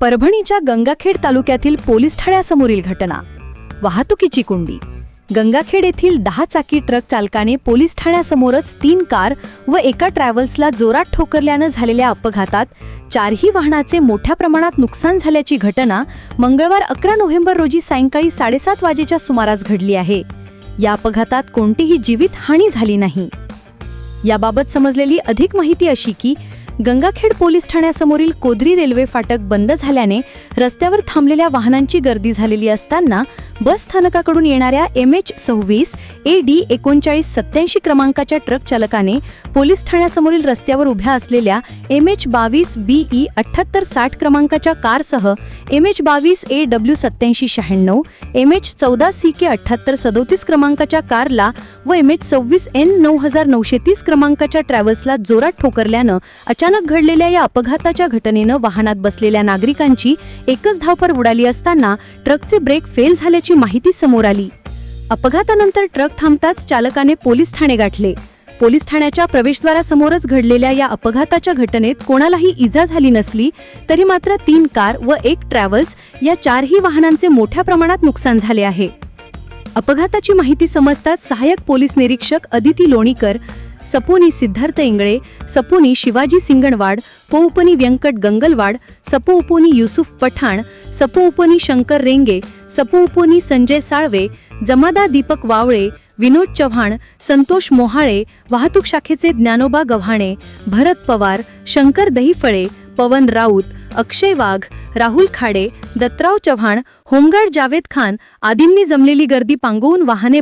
परभणीच्या गंगाखेड तालुक्यातील पोलीस ठाण्यासमोरील घटना. वाहतुकीची कुंडी. गंगाखेड येथील दहा चाकी ट्रक चालकाने पोलीस ठाण्यासमोरच तीन कार व एका ट्रॅव्हल्सला जोरात ठोकरल्यानं झालेल्या अपघातात चारही वाहनाचे मोठ्या प्रमाणात नुकसान झाल्याची घटना मंगळवार अकरा नोव्हेंबर रोजी सायंकाळी साडेसात वाजेच्या सुमारास घडली आहे. या अपघातात कोणतीही जीवितहानी झाली नाही. याबाबत समजलेली अधिक माहिती अशी की गंगाखेड पोलीस ठाण्यासमोरील कोदरी रेल्वे फाटक बंद झाल्याने रस्त्यावर थांबलेल्या वाहनांची गर्दी झालेली असताना बस स्थानकाकडून येणाऱ्या एम एच सव्वीस ए डी एकोणचाळीस सत्याऐंशी क्रमांकाच्या ट्रक चालकाने पोलीस ठाण्यासमोरील रस्त्यावर उभ्या असलेल्या एम एच बावीस बी ई अठ्ठ्याहत्तर साठ क्रमांकाच्या कारसह एम एच बावीस ए डब्ल्यू सत्याऐंशी शहाण्णव एम एच चौदा सी के अठ्ठ्याहत्तर सदोतीस क्रमांकाच्या कारला व एम एच सव्वीस एन नऊ हजार नऊशे तीस क्रमांकाच्या ट्रॅव्हल्सला जोरात ठोकरल्यानं अचानक घडलेल्या या अपघाताच्या घटनेनं वाहनात बसलेल्या नागरिकांची एकच धावपर उडाली असताना ट्रकचे ब्रेक फेल झाल्याची माहिती समोर आली. अपघातानंतर ट्रक थांबताच चालकाने पोलीस ठाणे गाठले. पोलीस ठाण्याच्या प्रवेशद्वारासमोरच घडलेल्या या अपघाताच्या घटनेत कोणालाही इजा झाली नसली तरी मात्र तीन कार व एक ट्रॅव्हल्स या चारही वाहनांचे मोठ्या प्रमाणात नुकसान झाले आहे. अपघाताची माहिती समजताच सहाय्यक पोलीस निरीक्षक अदिती लोणीकर सपोनी सिद्धार्थ इंगळे सपोनी शिवाजी सिंगणवाड पोउपनी व्यंकट गंगलवाड सपोउपोनी युसुफ पठाण सपोउपोनी शंकर रेंगे सपोउपोनी संजय साळवे जमादा दीपक वावळे विनोद चव्हाण संतोष मोहाळे वाहतूक शाखेचे ज्ञानोबा गव्हाणे भरत पवार शंकर दहीफळे पवन राऊत अक्षय वाघ राहुल खाडे दत्तराव चव्हाण होमगार्ड जावेद खान आदींनी जमलेली गर्दी पांगवून वाहने